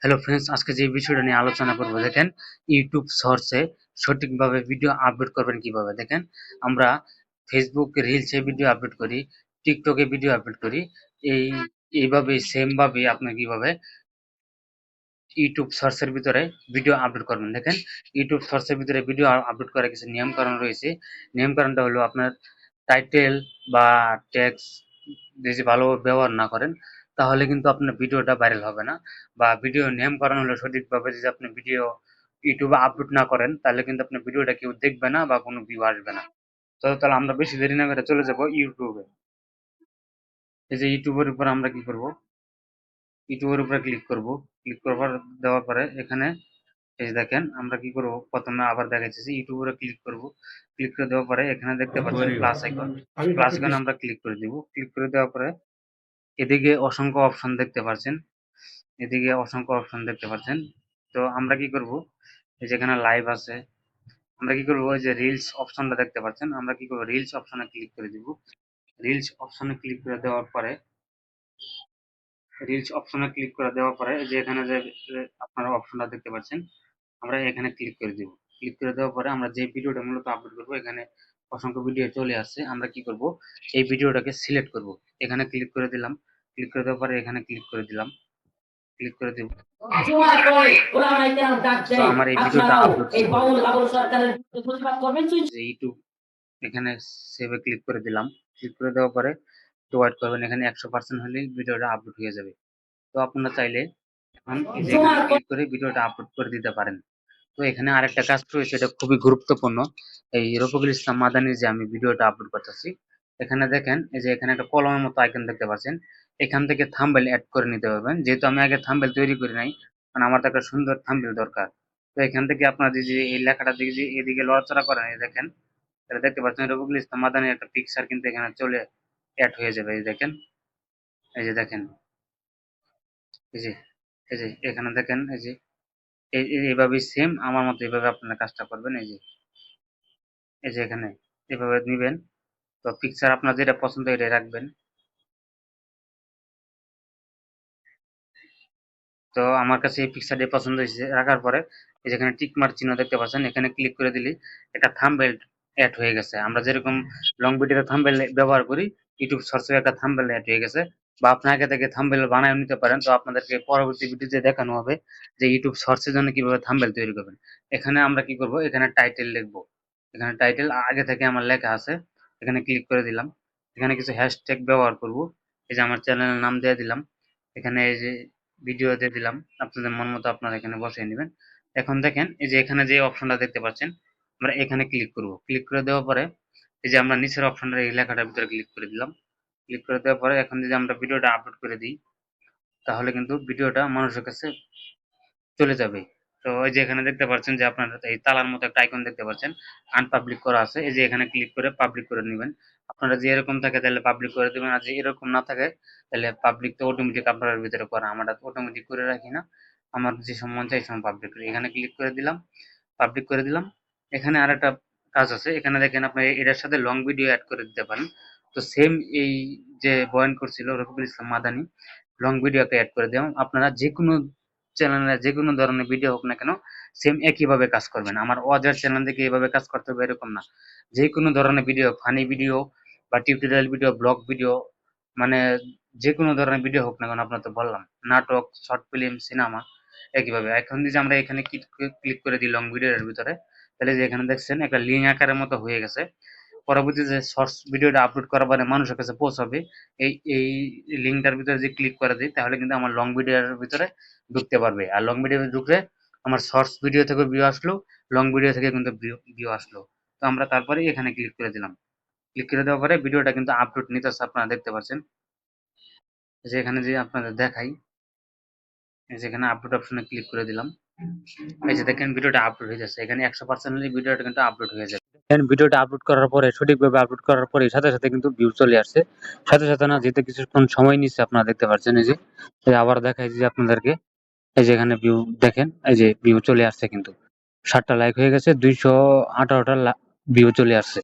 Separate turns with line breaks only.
Hello friends আজকে যে বিষয়টা নিয়ে আলোচনা করব, দেখেন ইউটিউব শর্টসে সঠিকভাবে ভিডিও আপলোড করবেন কীভাবে? দেখেন, আমরা ফেসবুক রিলসে ভিডিও আপলোড করি টিকটকে ভিডিও আপলোড করি, এই, এইভাবে সেম ভাবে আপনি কীভাবে ইউটিউব সার্চের ভিতরে ভিডিও আপলোড করবেন? দেখেন ইউটিউব সার্চের ভিতরে ভিডিও আপলোড করার কিছু নিয়ম কারণ রয়েছে। নিয়ম কারণটা হলো আপনার টাইটেল বা ট্যাক্স যদি ভালো ব্যবহার না করেন তাহলে কিন্তু আপনার ভিডিওটা ভাইরাল হবে না। বা ভিডিও নেম কারণ হলো সঠিকভাবে যদি আপনি ভিডিও ইউটিউবে আপলোড না করেন তাহলে কিন্তু আপনার ভিডিওটা কেউ দেখবে না বা কোনো ভিউ আসবে না। তো তাহলে আমরা বেশি দেরি না করে চলে যাব ইউটিউবে এই যে ইউটিউবের উপর আমরা কি করব? ইউটিউবের উপরে ক্লিক করব। ক্লিক করবার দেওয়ার পরে এখানে এই দেখেন আমরা কি করব? প্রথমে আবার দেখাচ্ছি ইউটিউবের ক্লিক করব। ক্লিক করে দেওয়ার পরে এখানে দেখতে পাচ্ছেন প্লাস আইকন প্লাস আইকন আমরা ক্লিক করে দিব। ক্লিক করে দেওয়ার পরে এদিকে অসংখ্য অপশন দেখতে পাচ্ছেন এদিকে অসংখ্য অপশন দেখতে পাচ্ছেন তো আমরা কি করব? এই যেখানে লাইভ আছে। আমরা কি করব? ওই যে রিলস অপশনটা দেখতে পাচ্ছেন আমরা কি করব? রিলস অপশনে ক্লিক করে দিব। রিলস অপশনে ক্লিক করে দেওয়ার পরে রিলস অপশনে ক্লিক করে দেওয়ার পরে যে এখানে যে আপনারা অপশনটা দেখতে পাচ্ছেন, আমরা এখানে ক্লিক করে দিব। ক্লিক করে দেওয়ার পরে আমরা যে ভিডিওটা মূলত আপলোড করব, এখানে অসংখ্য ভিডিও চলে আসছে। আমরা কি করব? এই ভিডিওটাকে সিলেক্ট করব। এখানে ক্লিক করে দিলাম। ক্লিক করে দেওয়ার পরে এখানে ক্লিক করে দিলাম। ক্লিক করে দিব। আমার এই ভিডিওটা
আপনারাও
আপলোড ইউটিউব এখানে সেভে ক্লিক করে দিলাম। ক্লিক করে দেওয়ার পরে একটু ওয়েট করবেন এখানে একশো পার্সেন্ট হলেই ভিডিওটা আপলোড হয়ে যাবে। তো আপনারা চাইলে ক্লিক করে ভিডিওটা আপলোড করে দিতে পারেন। তো এখানে আরেকটা কাজ রয়েছে এটা খুবই গুরুত্বপূর্ণ। এই রফিকুল ইসলাম মাদানির যে আমি ভিডিওটা আপলোড করতেছি এখানে দেখেন, এই যে এখানে একটা কলমের মতো আইকন দেখতে পাচ্ছেন। এখান থেকে থাম্বেল অ্যাড করে নিতে পারবেন। যেহেতু আমি আগে থাম্বেল তৈরি করি নাই কারণ আমার তো একটা সুন্দর থাম্বেল দরকার। তো এখান থেকে আপনার যে এই লেখাটা দিকে যে এদিকে লড়াচড়া করেন, এই দেখেন এটা দেখতে পাচ্ছেন রফিকুল ইসলাম মাদানির একটা পিকচার কিন্তু এখানে চলে অ্যাড হয়ে যাবে, এই দেখেন। এই যে দেখেন, এই যে এই যে এখানে দেখেন, এই যে, এই- এই- এইভাবেই সেম আমার মতো এইভাবে আপনারা কাজটা করবেন, এই যে এই যে এখানে এভাবে নিবেন। তো পিকচার আপনার যেটা পছন্দ এটাই রাখবেন। তো আমার কাছে এই পিকচারটি পছন্দ হয়েছে, রাখার পরে যেখানে টিক মার্ক চিহ্ন দেখতে পাচ্ছেন, এখানে ক্লিক করে দিলে একটা থাম্বনেল অ্যাড হয়ে গেছে। আমরা যেরকম লং ভিডিওতে থাম্বনেল ব্যবহার করি ইউটিউব সার্চে একটা থাম্বনেল অ্যাড হয়ে গেছে। বা আপনি আগে থেকে থাম্বনেল বানায় নিতে পারেন, তো আপনাদেরকে পরবর্তী ভিডিওতে দেখানো হবে যে ইউটিউব সার্চের জন্য কীভাবে থাম্বনেল তৈরি করবেন। এখানে আমরা কি করব? এখানে টাইটেল লিখব। এখানে টাইটেল আগে থেকে আমার লেখা আছে। এখানে ক্লিক করে দিলাম। এখানে কিছু হ্যাশট্যাগ ব্যবহার করব। এই যে আমার চ্যানেলের নাম দিয়ে দিলাম। এখানে এই যে ভিডিও দিয়ে দিলাম। আপনাদের মন মতো আপনারা এখানে বসিয়ে নেবেন। এখন দেখেন, এই যে এখানে যে অপশনটা দেখতে পাচ্ছেন, আমরা এখানে ক্লিক করব। ক্লিক করে দেওয়ার পরে, এই যে আমরা নিচের অপশনটা এই লেখাটার ভিতরে ক্লিক করে দিলাম। ক্লিক করে দেওয়ার পরে, এখন যদি আমরা ভিডিওটা আপলোড করে দিই, তাহলে কিন্তু ভিডিওটা মানুষের কাছে চলে যাবে। তো এই যে এখানে দেখতে পাচ্ছেন যে আপনার এই তালার মতো একটা আইকন দেখতে পাচ্ছেন। আনপাবলিক করা আছে। এই যে এখানে ক্লিক করে পাবলিক করে নেবেন। আপনারা যে এরকম থাকে তাহলে পাবলিক করে দেবেন। আর যে এরকম না থাকে তাহলে পাবলিক তো অটোমেটিক আপনার ভিতরে করা আমরা অটোমেটিক করে রাখি না। আমার যে সময় মন চাই সময় পাবলিক করি। এখানে ক্লিক করে দিলাম। পাবলিক করে দিলাম। এখানে আরেকটা কাজ আছে। এখানে দেখেন আপনি এটার সাথে লং ভিডিও অ্যাড করে দিতে পারেন। তো সেম এই যে বয়ান করছিল রফিকুল ইসলাম মাদানি লং ভিডিওকে অ্যাড করে দিলাম। আপনারা যে কোনো চ্যানেলে যে কোনো ধরনের ভিডিও হোক না কেন সেম একইভাবে কাজ করবেন আমার অজার চ্যানেল থেকে এইভাবে কাজ করতে হবে এরকম না। যে কোনো ধরনের ভিডিও ফানি ভিডিও বা টিউটোরিয়াল ভিডিও ব্লগ ভিডিও মানে যে কোনো ধরনের ভিডিও হোক না কেন, আপনার তো বললাম, নাটক শর্ট ফিল্ম সিনেমা একইভাবে। এখন যদি আমরা এখানে ক্লিক করে দিই লং ভিডিওর ভিতরে, তাহলে যে এখানে দেখছেন, একটা লিঙ্ক আকারের মতো হয়ে গেছে। পরবর্তীতে শর্টস ভিডিওটা আপলোড করার পরে মানুষের কাছে পৌঁছাবে, এই এই লিঙ্কটার ভিতরে যে ক্লিক করে দিই তাহলে কিন্তু আমার লং ভিডিওর ভিতরে ঢুকতে পারবে। আর লং ভিডিও ঢুকলে আমার শর্টস ভিডিও থেকে ভিউ আসলো লং ভিডিও থেকে কিন্তু ভিউ আসলো। তো আমরা তারপরে এখানে ক্লিক করে দিলাম। ক্লিক করে দেওয়ার পরে ভিডিওটা কিন্তু আপলোড নিতেছে, আপনারা দেখতে পাচ্ছেন। যে এখানে যে আপনাদের দেখাই, এই যে এখানে আপলোড অপশনে ক্লিক করে দিলাম। এই যে দেখেন ভিডিওটা আপলোড হয়ে যাচ্ছে। এখানে একশো পার্সেন্টলি ভিডিওটা কিন্তু আপলোড হয়ে যাবে দেখেন ভিডিওটা আপলোড করার পরে, সঠিকভাবে আপলোড করার পরে, সাথে সাথে কিন্তু ভিউ চলে আসছে। সাথে সাথে না, যেতে কিছুক্ষণ সময় নিচ্ছে আপনারা দেখতে পাচ্ছেন, এই যে। আবার দেখাই যে আপনাদেরকে। এই যে এখানে ভিউ দেখেন, এই যে ভিউ চলে আসছে কিন্তু। ষাটটা লাইক হয়ে গেছে, দুইশো আঠারোটা ভিউ চলে আসছে।